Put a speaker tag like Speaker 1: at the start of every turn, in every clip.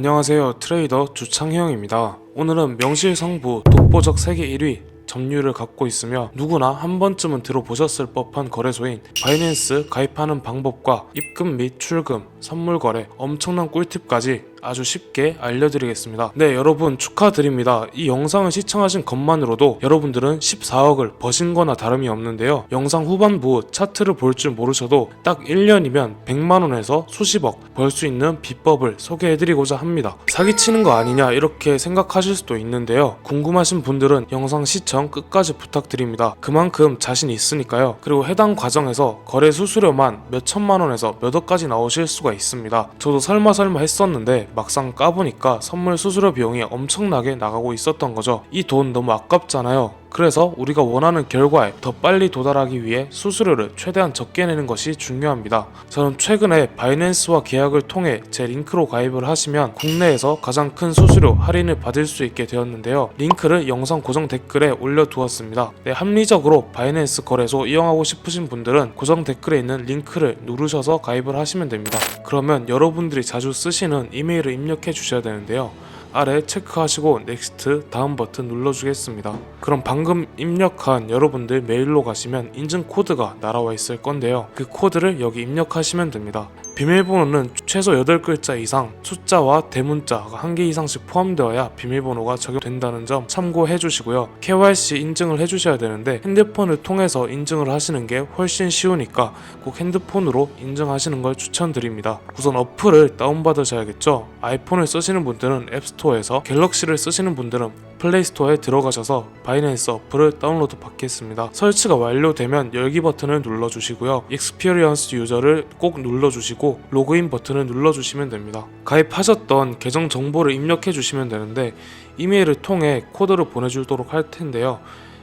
Speaker 1: 안녕하세요 트레이더 주창형입니다. 오늘은 명실상부 독보적 세계 1위 점유율을 갖고 있으며 누구나 한 번쯤은 들어보셨을 법한 거래소인 바이낸스 가입하는 방법과 입금 및 출금, 선물 거래, 엄청난 꿀팁까지 아주 쉽게 알려드리겠습니다. 네, 여러분 축하드립니다. 이 영상을 시청하신 것만으로도 여러분들은 14억을 버신 거나 다름이 없는데요. 영상 후반부 차트를 볼 줄 모르셔도 딱 1년이면 100만원에서 수십억 벌 수 있는 비법을 소개해드리고자 합니다. 사기치는 거 아니냐 이렇게 생각하실 수도 있는데요. 궁금하신 분들은 영상 시청 끝까지 부탁드립니다. 그만큼 자신 있으니까요. 그리고 해당 과정에서 거래 수수료만 몇 천만 원에서 몇 억까지 나오실 수가 있습니다. 저도 설마 설마 했었는데 막상 까보니까 선물 수수료 비용이 엄청나게 나가고 있었던 거죠. 이 돈 너무 아깝잖아요. 그래서 우리가 원하는 결과에 더 빨리 도달하기 위해 수수료를 최대한 적게 내는 것이 중요합니다. 저는 최근에 바이낸스와 계약을 통해 제 링크로 가입을 하시면 국내에서 가장 큰 수수료 할인을 받을 수 있게 되었는데요. 링크를 영상 고정 댓글에 올려두었습니다. 네, 합리적으로 바이낸스 거래소 이용하고 싶으신 분들은 고정 댓글에 있는 링크를 누르셔서 가입을 하시면 됩니다. 그러면 여러분들이 자주 쓰시는 이메일을 입력해 주셔야 되는데요. 아래 체크하시고 넥스트 다음 버튼 눌러주겠습니다. 그럼 방금 입력한 여러분들 메일로 가시면 인증 코드가 날아와 있을 건데요. 그 코드를 여기 입력하시면 됩니다. 비밀번호는 최소 8글자 이상 숫자와 대문자가 한 개 이상씩 포함되어야 비밀번호가 적용된다는 점 참고해 주시고요. KYC 인증을 해 주셔야 되는데 핸드폰을 통해서 인증을 하시는 게 훨씬 쉬우니까 꼭 핸드폰으로 인증하시는 걸 추천드립니다. 우선 어플을 다운받으셔야겠죠. 아이폰을 쓰시는 분들은 앱스토어에서 갤럭시를 쓰시는 분들은 플레이스토어에 들어가셔서 바이낸스 어플을 다운로드 받겠습니다. 설치가 완료되면 열기 버튼을 눌러주시고요. 익스피리언스 유저를 꼭 눌러주시고 로그인 버튼을 눌러주시면 됩니다. 가입하셨던 계정 정보를 입력해 주시면 되는데 이메일을 통해 코드를 보내주도록 할 텐데요.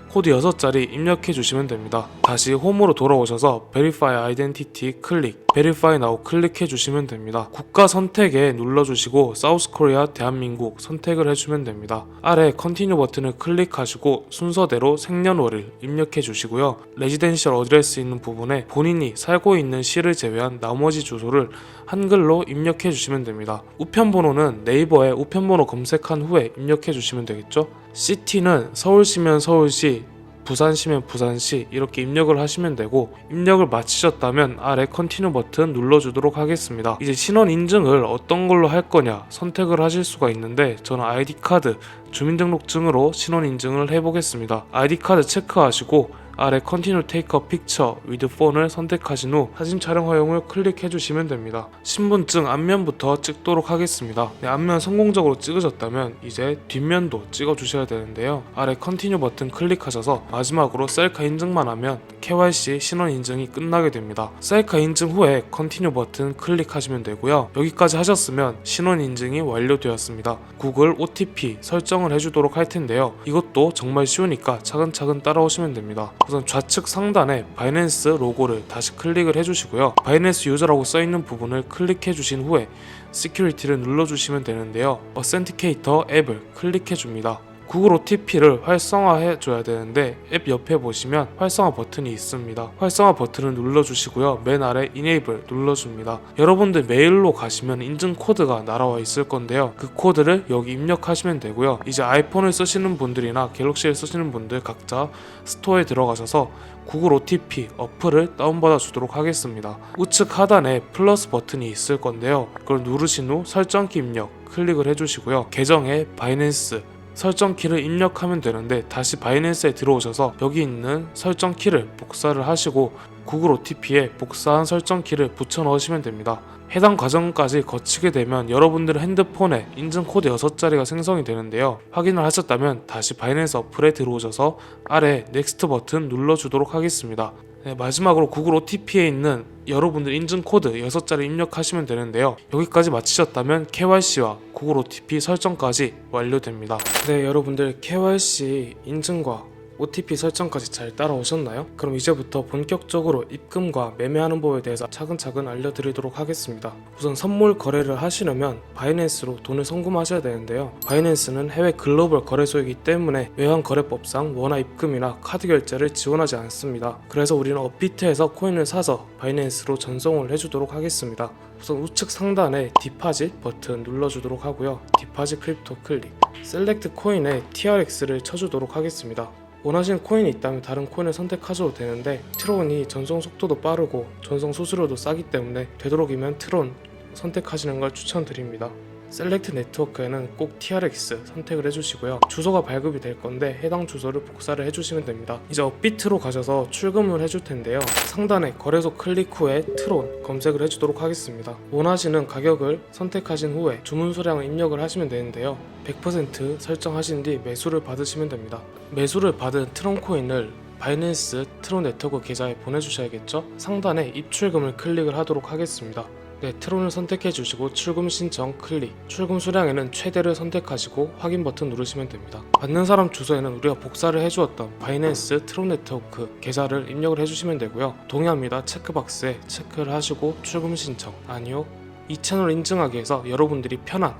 Speaker 1: 코드 6자리 입력해 주시면 됩니다. 다시 홈으로 돌아오셔서 Verify Identity 클릭, Verify Now 클릭해 주시면 됩니다. 국가 선택에 눌러주시고 사우스 코리아 대한민국 선택을 해주면 됩니다. 아래 Continue 버튼을 클릭하시고 순서대로 생년월일 입력해 주시고요. 레지덴셜 어드레스 있는 부분에 본인이 살고 있는 시를 제외한 나머지 주소를 한글로 입력해 주시면 됩니다. 우편번호는 네이버에 우편번호 검색한 후에 입력해 주시면 되겠죠? 시티는 서울시면 서울시, 부산시면 부산시 이렇게 입력을 하시면 되고 입력을 마치셨다면 아래 컨티뉴 버튼 눌러주도록 하겠습니다. 이제 신원 인증을 어떤 걸로 할 거냐 선택을 하실 수가 있는데 저는 아이디 카드, 주민등록증으로 신원 인증을 해보겠습니다. 아이디 카드 체크하시고 아래 Take a Picture with Phone을 선택하신 후 사진 촬영 허용을 클릭해 주시면 됩니다. 신분증 앞면부터 찍도록 하겠습니다. 네, 앞면 성공적으로 찍으셨다면 이제 뒷면도 찍어 주셔야 되는데요. 아래 Continue 버튼 클릭하셔서 마지막으로 셀카 인증만 하면 KYC 신원 인증이 끝나게 됩니다. 셀카 인증 후에 Continue 버튼 클릭하시면 되고요. 여기까지 하셨으면 신원 인증이 완료되었습니다. 구글 OTP 설정을 해주도록 할 텐데요. 이것도 정말 쉬우니까 차근차근 따라오시면 됩니다. 우선 좌측 상단에 바이낸스 로고를 다시 클릭을 해주시고요. 바이낸스 유저라고 써있는 부분을 클릭해 주신 후에 시큐리티를 눌러주시면 되는데요. 어센티케이터 앱을 클릭해 줍니다. 구글 OTP를 활성화해 줘야 되는데 앱 옆에 보시면 활성화 버튼이 있습니다. 활성화 버튼을 눌러주시고요. 맨 아래 Enable 눌러줍니다. 여러분들 메일로 가시면 인증 코드가 날아와 있을 건데요. 그 코드를 여기 입력하시면 되고요. 이제 아이폰을 쓰시는 분들이나 갤럭시를 쓰시는 분들 각자 스토어에 들어가셔서 구글 OTP 어플을 다운받아 주도록 하겠습니다. 우측 하단에 플러스 버튼이 있을 건데요. 그걸 누르신 후 설정키 입력 클릭을 해주시고요. 계정에 바이낸스 설정 키를 입력하면 되는데 다시 바이낸스에 들어오셔서 여기 있는 설정 키를 복사를 하시고 구글 OTP에 복사한 설정 키를 붙여 넣으시면 됩니다. 해당 과정까지 거치게 되면 여러분들 핸드폰에 인증 코드 6자리가 생성이 되는데요. 확인을 하셨다면 다시 바이낸스 어플에 들어오셔서 아래 넥스트 버튼 눌러주도록 하겠습니다. 네, 마지막으로 구글 OTP에 있는 여러분들 인증 코드 6자리 입력하시면 되는데요. 여기까지 마치셨다면 KYC와 구글 OTP 설정까지 완료됩니다. 네, 여러분들 KYC 인증과 OTP 설정까지 잘 따라오셨나요? 그럼 이제부터 본격적으로 입금과 매매하는 법에 대해서 차근차근 알려드리도록 하겠습니다. 우선 선물 거래를 하시려면 바이낸스로 돈을 송금하셔야 되는데요. 바이낸스는 해외 글로벌 거래소이기 때문에 외환 거래법상 원화 입금이나 카드 결제를 지원하지 않습니다. 그래서 우리는 업비트에서 코인을 사서 바이낸스로 전송을 해주도록 하겠습니다. 우선 우측 상단에 디파짓 버튼 눌러주도록 하고요. 디파짓 크립토 클릭. 셀렉트 코인에 TRX를 쳐주도록 하겠습니다. 원하시는 코인이 있다면 다른 코인을 선택하셔도 되는데 트론이 전송 속도도 빠르고 전송 수수료도 싸기 때문에 되도록이면 트론 선택하시는 걸 추천드립니다. 셀렉트 네트워크에는 꼭 TRX 선택을 해주시고요. 주소가 발급이 될 건데 해당 주소를 복사를 해주시면 됩니다. 이제 업비트로 가셔서 출금을 해줄 텐데요. 상단에 거래소 클릭 후에 트론 검색을 해주도록 하겠습니다. 원하시는 가격을 선택하신 후에 주문 수량을 입력을 하시면 되는데요. 100% 설정하신 뒤 매수를 받으시면 됩니다. 매수를 받은 트론 코인을 바이낸스 트론 네트워크 계좌에 보내주셔야겠죠? 상단에 입출금을 클릭을 하도록 하겠습니다. 네, 트론을 선택해 주시고 출금 신청 클릭. 출금 수량에는 최대를 선택하시고 확인 버튼 누르시면 됩니다. 받는 사람 주소에는 우리가 복사를 해주었던 바이낸스 트론 네트워크 계좌를 입력을 해주시면 되고요. 동의합니다. 체크박스에 체크를 하시고 출금 신청. 아니요. 이 채널 인증하기 위해서 여러분들이 편한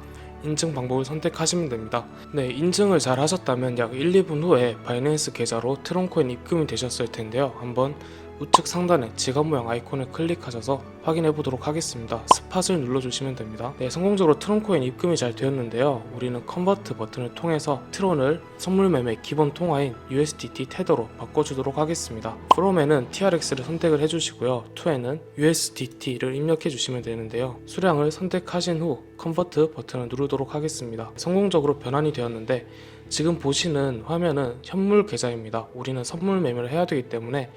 Speaker 1: 인증 방법을 선택하시면 됩니다. 네, 인증을 잘 하셨다면 약 1, 2분 후에 바이낸스 계좌로 트론코인 입금이 되셨을 텐데요. 한번 우측 상단에 지갑 모양 아이콘을 클릭하셔서 확인해 보도록 하겠습니다. 스팟을 눌러주시면 됩니다. 네, 성공적으로 트론코인 입금이 잘 되었는데요. 우리는 컨버트 버튼을 통해서 트론을 선물 매매 기본 통화인 USDT 테더로 바꿔주도록 하겠습니다. from에는 TRX를 선택을 해주시고요. to에는 USDT를 입력해 주시면 되는데요. 수량을 선택하신 후 컨버트 버튼을 누르도록 하겠습니다. 성공적으로 변환이 되었는데 지금 보시는 화면은 현물 계좌입니다. 우리는 선물 매매를 해야 되기 때문에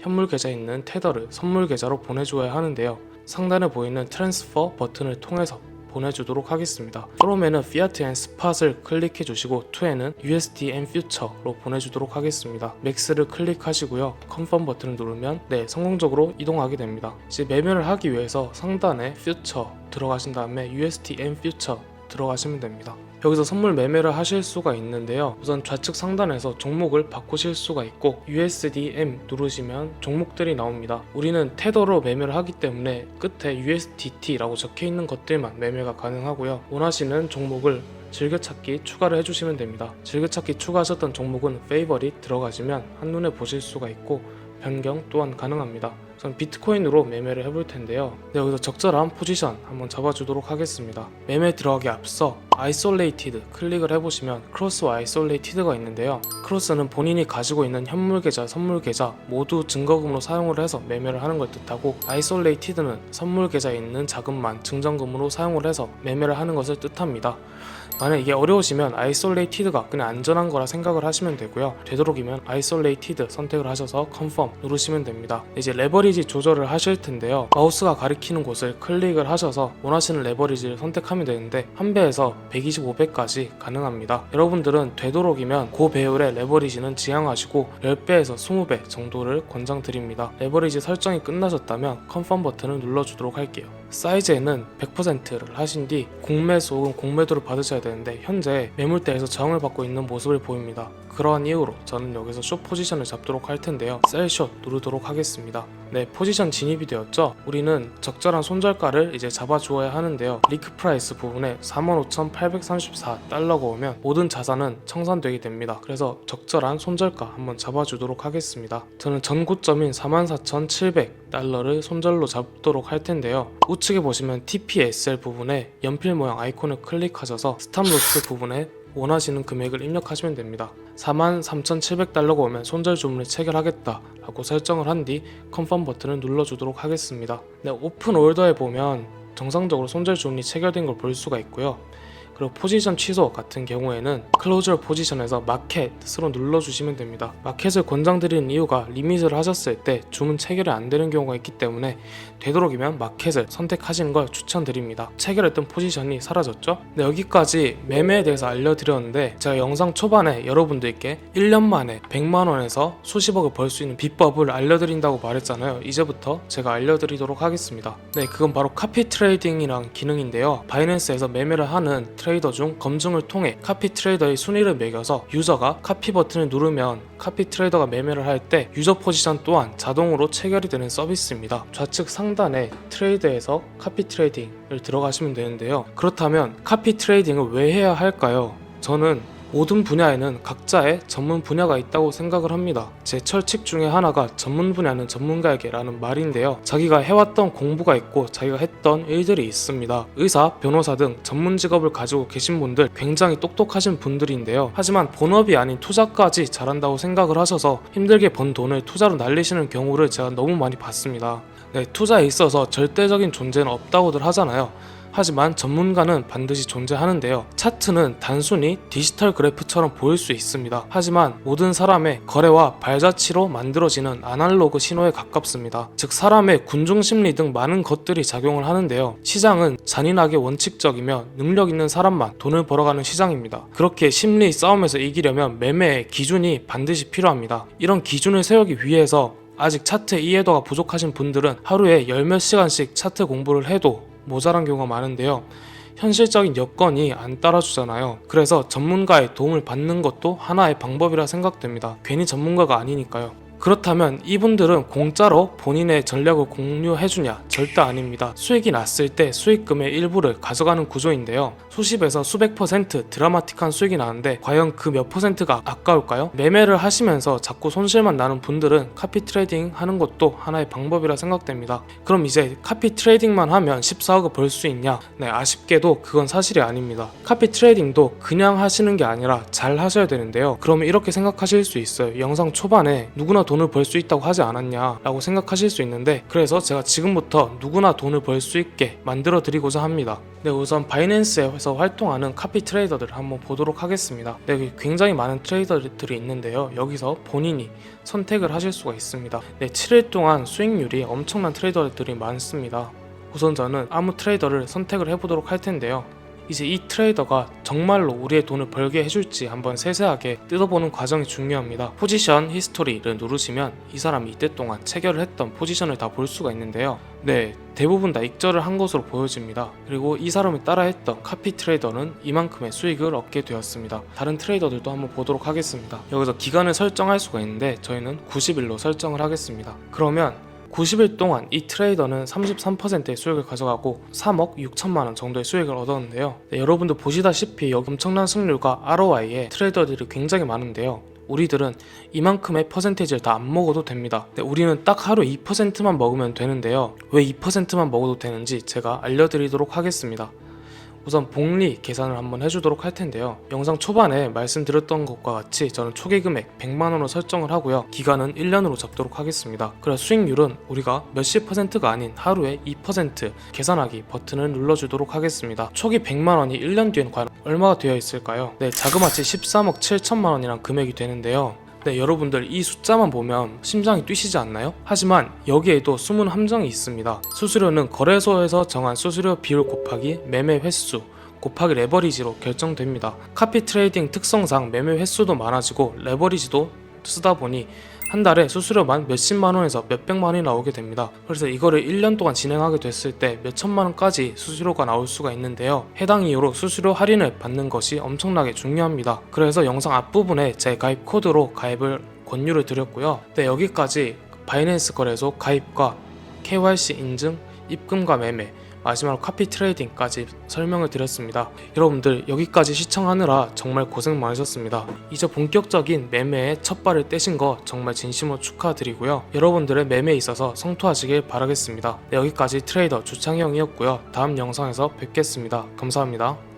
Speaker 1: 현물 계좌에 있는 테더를 선물 계좌로 보내줘야 하는데요. 상단에 보이는 트랜스퍼 버튼을 통해서 보내주도록 하겠습니다. 프롬에는 피아트 앤 스팟을 클릭해 주시고 투에는 USD 앤 퓨처로 보내주도록 하겠습니다. 맥스를 클릭하시고요. 컨펌 버튼을 누르면 네 성공적으로 이동하게 됩니다. 이제 매매를 하기 위해서 상단에 퓨처 들어가신 다음에 USD 앤 퓨처 들어가시면 됩니다. 여기서 선물 매매를 하실 수가 있는데요. 우선 좌측 상단에서 종목을 바꾸실 수가 있고 USDM 누르시면 종목들이 나옵니다. 우리는 테더로 매매를 하기 때문에 끝에 USDT라고 적혀 있는 것들만 매매가 가능하고요. 원하시는 종목을 즐겨찾기 추가를 해주시면 됩니다. 즐겨찾기 추가하셨던 종목은 페이버릿 들어가시면 한눈에 보실 수가 있고 변경 또한 가능합니다. 우선 비트코인으로 매매를 해볼 텐데요. 네, 여기서 적절한 포지션 한번 잡아주도록 하겠습니다. 매매 들어가기 앞서 아이솔레이티드 클릭을 해보시면 크로스와 아이솔레이티드가 있는데요. 크로스는 본인이 가지고 있는 현물 계좌, 선물 계좌 모두 증거금으로 사용을 해서 매매를 하는 걸 뜻하고 아이솔레이티드는 선물 계좌에 있는 자금만 증정금으로 사용을 해서 매매를 하는 것을 뜻합니다. 만약 이게 어려우시면 아이솔레이티드가 그냥 안전한 거라 생각을 하시면 되고요. 되도록이면 아이솔레이티드 선택을 하셔서 컨펌 누르시면 됩니다. 이제 레버리 지 조절을 하실 텐데요. 마우스가 가리키는 곳을 클릭을 하셔서 원하시는 레버리지를 선택하면 되는데 한 배에서 125배까지 가능합니다. 여러분들은 되도록이면 고 배율의 레버리지는 지향하시고 10배에서 20배 정도를 권장드립니다. 레버리지 설정이 끝나셨다면 컨펌 버튼을 눌러주도록 할게요. 사이즈에는 100%를 하신 뒤 공매수 혹은 공매도를 받으셔야 되는데 현재 매물대에서 저항을 받고 있는 모습을 보입니다. 그러한 이유로 저는 여기서 숏 포지션을 잡도록 할 텐데요. 셀숏 누르도록 하겠습니다. 네, 포지션 진입이 되었죠? 우리는 적절한 손절가를 이제 잡아주어야 하는데요. 리크 프라이스 부분에 45,834달러가 오면 모든 자산은 청산되게 됩니다. 그래서 적절한 손절가 한번 잡아주도록 하겠습니다. 저는 전 고점인 44,700달러를 손절로 잡도록 할 텐데요. 우 측에 보시면 TPSL 부분에 연필 모양 아이콘을 클릭하셔서 스탑로스 부분에 원하시는 금액을 입력하시면 됩니다. 43,700달러가 오면 손절 주문을 체결하겠다 라고 설정을 한 뒤 컨펌 버튼을 눌러주도록 하겠습니다. 네, 오픈 올더에 보면 정상적으로 손절 주문이 체결된 걸 볼 수가 있고요. 그리고 포지션 취소 같은 경우에는 클로저 포지션에서 마켓으로 눌러주시면 됩니다. 마켓을 권장드리는 이유가 리밋을 하셨을 때 주문 체결이 안 되는 경우가 있기 때문에 되도록이면 마켓을 선택하시는 걸 추천드립니다. 체결했던 포지션이 사라졌죠? 네, 여기까지 매매에 대해서 알려드렸는데 제가 영상 초반에 여러분들께 1년 만에 100만 원에서 수십억을 벌 수 있는 비법을 알려드린다고 말했잖아요. 이제부터 제가 알려드리도록 하겠습니다. 네, 그건 바로 카피 트레이딩이란 기능인데요. 바이낸스에서 매매를 하는 트레이 더 중 검증을 통해 카피 트레이더의 순위를 매겨서 유저가 카피 버튼을 누르면 카피 트레이더가 매매를 할 때 유저 포지션 또한 자동으로 체결이 되는 서비스입니다. 좌측 상단에 트레이드에서 카피 트레이딩을 들어가시면 되는데요. 그렇다면 카피 트레이딩을 왜 해야 할까요? 저는 모든 분야에는 각자의 전문 분야가 있다고 생각을 합니다. 제 철칙 중에 하나가 전문 분야는 전문가에게라는 말인데요. 자기가 해왔던 공부가 있고 자기가 했던 일들이 있습니다. 의사, 변호사 등 전문 직업을 가지고 계신 분들 굉장히 똑똑하신 분들인데요. 하지만 본업이 아닌 투자까지 잘한다고 생각을 하셔서 힘들게 번 돈을 투자로 날리시는 경우를 제가 너무 많이 봤습니다. 네, 투자에 있어서 절대적인 존재는 없다고들 하잖아요. 하지만 전문가는 반드시 존재하는데요. 차트는 단순히 디지털 그래프처럼 보일 수 있습니다. 하지만 모든 사람의 거래와 발자취로 만들어지는 아날로그 신호에 가깝습니다. 즉 사람의 군중 심리 등 많은 것들이 작용을 하는데요. 시장은 잔인하게 원칙적이며 능력 있는 사람만 돈을 벌어가는 시장입니다. 그렇게 심리 싸움에서 이기려면 매매의 기준이 반드시 필요합니다. 이런 기준을 세우기 위해서 아직 차트 이해도가 부족하신 분들은 하루에 열 몇 시간씩 차트 공부를 해도 모자란 경우가 많은데요. 현실적인 여건이 안 따라주잖아요. 그래서 전문가의 도움을 받는 것도 하나의 방법이라 생각됩니다. 괜히 전문가가 아니니까요. 그렇다면 이분들은 공짜로 본인의 전략을 공유해주냐? 절대 아닙니다. 수익이 났을 때 수익금의 일부를 가져가는 구조인데요. 수십에서 수백 퍼센트 드라마틱한 수익이 나는데 과연 그 몇 퍼센트가 아까울까요? 매매를 하시면서 자꾸 손실만 나는 분들은 카피 트레이딩 하는 것도 하나의 방법이라 생각됩니다. 그럼 이제 카피 트레이딩만 하면 14억을 벌 수 있냐? 네, 아쉽게도 그건 사실이 아닙니다. 카피 트레이딩도 그냥 하시는 게 아니라 잘 하셔야 되는데요. 그러면 이렇게 생각하실 수 있어요. 영상 초반에 누구나 돈을 벌 수 있다고 하지 않았냐라고 생각하실 수 있는데 그래서 제가 지금부터 누구나 돈을 벌 수 있게 만들어 드리고자 합니다. 네, 우선 바이낸스에서 활동하는 카피 트레이더들을 한번 보도록 하겠습니다. 네, 굉장히 많은 트레이더들이 있는데요. 여기서 본인이 선택을 하실 수가 있습니다. 네, 7일 동안 수익률이 엄청난 트레이더들이 많습니다. 우선 저는 아무 트레이더를 선택을 해보도록 할 텐데요. 이제 이 트레이더가 정말로 우리의 돈을 벌게 해줄지 한번 세세하게 뜯어보는 과정이 중요합니다. 포지션 히스토리를 누르시면 이 사람이 이때 동안 체결을 했던 포지션을 다 볼 수가 있는데요. 네, 대부분 다 익절을 한 것으로 보여집니다. 그리고 이 사람이 따라했던 카피 트레이더는 이만큼의 수익을 얻게 되었습니다. 다른 트레이더들도 한번 보도록 하겠습니다. 여기서 기간을 설정할 수가 있는데 저희는 90일로 설정을 하겠습니다. 그러면 90일 동안 이 트레이더는 33%의 수익을 가져가고 3억 6천만 원 정도의 수익을 얻었는데요. 네, 여러분들 보시다시피 여기 엄청난 승률과 ROI에 트레이더들이 굉장히 많은데요. 우리들은 이만큼의 퍼센테이지를 다 안 먹어도 됩니다. 네, 우리는 딱 하루 2%만 먹으면 되는데요. 왜 2%만 먹어도 되는지 제가 알려드리도록 하겠습니다. 우선 복리 계산을 한번 해주도록 할 텐데요. 영상 초반에 말씀드렸던 것과 같이 저는 초기 금액 100만 원으로 설정을 하고요. 기간은 1년으로 잡도록 하겠습니다. 그래서 수익률은 우리가 몇십 퍼센트가 아닌 하루에 2% 계산하기 버튼을 눌러주도록 하겠습니다. 초기 100만 원이 1년 뒤엔 과연 얼마가 되어 있을까요? 네, 자그마치 13억 7천만 원이란 금액이 되는데요. 네, 여러분들 이 숫자만 보면 심장이 뛰시지 않나요? 하지만 여기에도 숨은 함정이 있습니다. 수수료는 거래소에서 정한 수수료 비율 곱하기 매매 횟수 곱하기 레버리지로 결정됩니다. 카피 트레이딩 특성상 매매 횟수도 많아지고 레버리지도 쓰다 보니 한 달에 수수료만 몇십만 원에서 몇백만 원이 나오게 됩니다. 그래서 이거를 1년 동안 진행하게 됐을 때 몇천만 원까지 수수료가 나올 수가 있는데요. 해당 이유로 수수료 할인을 받는 것이 엄청나게 중요합니다. 그래서 영상 앞부분에 제 가입 코드로 가입을 권유를 드렸고요. 네, 여기까지 바이낸스 거래소 가입과 KYC 인증, 입금과 매매, 마지막으로 카피 트레이딩까지 설명을 드렸습니다. 여러분들 여기까지 시청하느라 정말 고생 많으셨습니다. 이제 본격적인 매매에 첫 발을 떼신 거 정말 진심으로 축하드리고요. 여러분들의 매매에 있어서 성투하시길 바라겠습니다. 네, 여기까지 트레이더 주창형이었고요. 다음 영상에서 뵙겠습니다. 감사합니다.